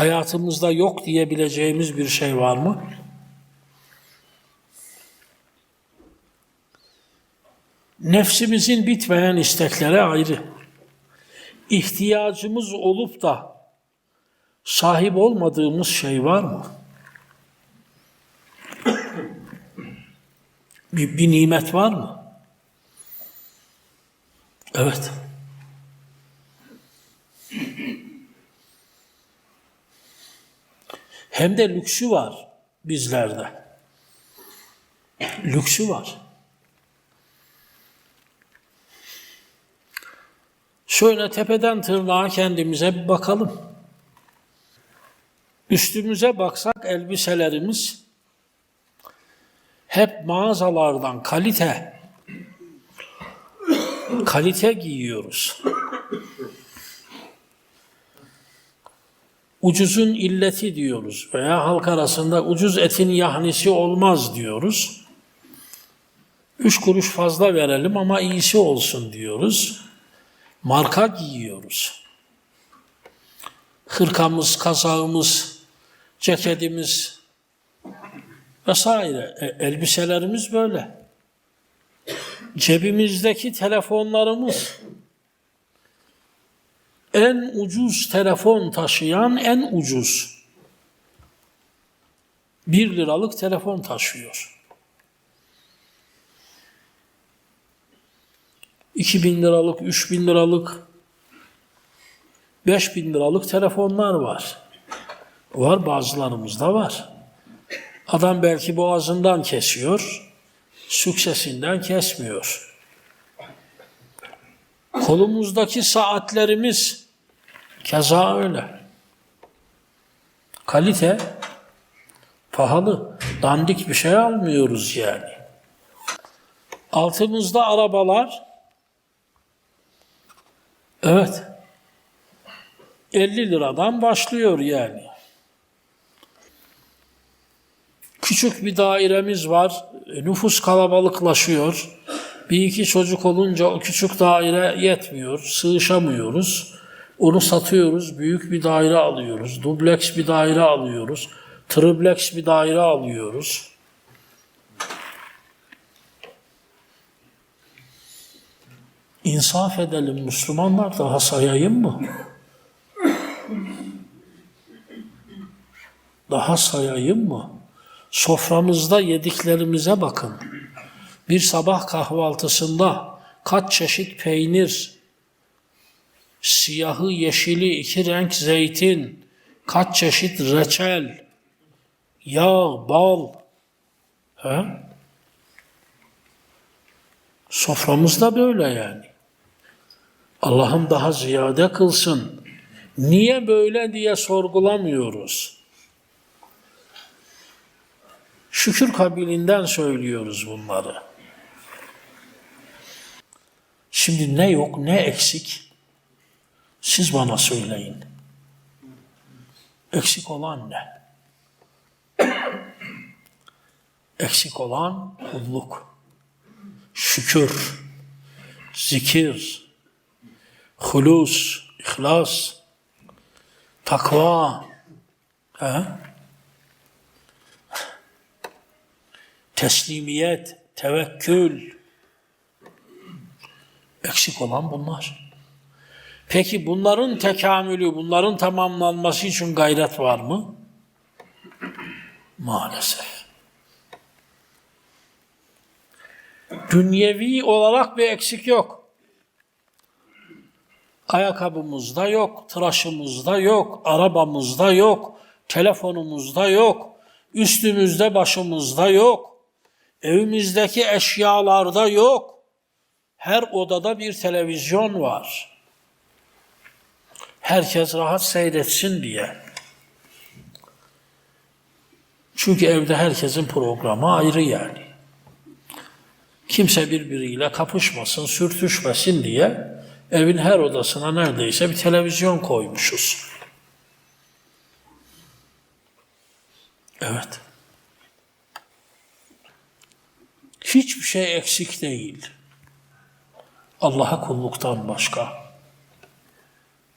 hayatımızda yok diyebileceğimiz bir şey var mı? Nefsimizin bitmeyen istekleri ayrı. İhtiyacımız olup da sahip olmadığımız şey var mı? Bir, bir nimet var mı? Evet. Hem de lüksü var bizlerde. Lüksü var. Şöyle tepeden tırnağa kendimize bir bakalım. Üstümüze baksak elbiselerimiz hep mağazalardan kalite kalite giyiyoruz. Ucuzun illeti diyoruz veya halk arasında ucuz etin yahnisi olmaz diyoruz. Üç kuruş fazla verelim ama iyisi olsun diyoruz. Marka giyiyoruz. Hırkamız, kazağımız, ceketimiz vesaire. E, elbiselerimiz böyle. Cebimizdeki telefonlarımız en ucuz telefon taşıyan en ucuz bir liralık telefon taşıyor. 2000 liralık, 3000 liralık, 5000 liralık telefonlar var. Var bazılarımızda var. Adam belki boğazından kesiyor, süksesinden kesmiyor. Kolumuzdaki saatlerimiz keza öyle. Kalite pahalı, dandik bir şey almıyoruz yani. Altımızda arabalar evet 50 liradan başlıyor yani. Küçük bir dairemiz var. Nüfus kalabalıklaşıyor. Bir iki çocuk olunca o küçük daire yetmiyor. Sığışamıyoruz. Onu satıyoruz. Büyük bir daire alıyoruz. Dubleks bir daire alıyoruz. Tripleks bir daire alıyoruz. İnsaf edelim Müslümanlar daha sayayım mı? Daha sayayım mı? Soframızda yediklerimize bakın. Bir sabah kahvaltısında kaç çeşit peynir, siyahı, yeşili, iki renk zeytin, kaç çeşit reçel, yağ, bal. He? Soframız da böyle yani. Allah'ım daha ziyade kılsın. Niye böyle diye sorgulamıyoruz. Şükür kabilinden söylüyoruz bunları. Şimdi ne yok ne eksik? Siz bana söyleyin. Eksik olan ne? Eksik olan kulluk, şükür, zikir, hulus, ihlas, takva, he? teslimiyet, tevekkül. Eksik olan bunlar. Peki bunların tekamülü, bunların tamamlanması için gayret var mı? Maalesef. Dünyevi olarak bir eksik yok. Ayakkabımızda yok, tıraşımızda yok, arabamızda yok, telefonumuzda yok, üstümüzde başımızda yok, evimizdeki eşyalarda yok. Her odada bir televizyon var. Herkes rahat seyretsin diye. Çünkü evde herkesin programı ayrı yani. Kimse birbiriyle kapışmasın, sürtüşmesin diye evin her odasına neredeyse bir televizyon koymuşuz. Evet. Hiçbir şey eksik değil. Allah'a kulluktan başka.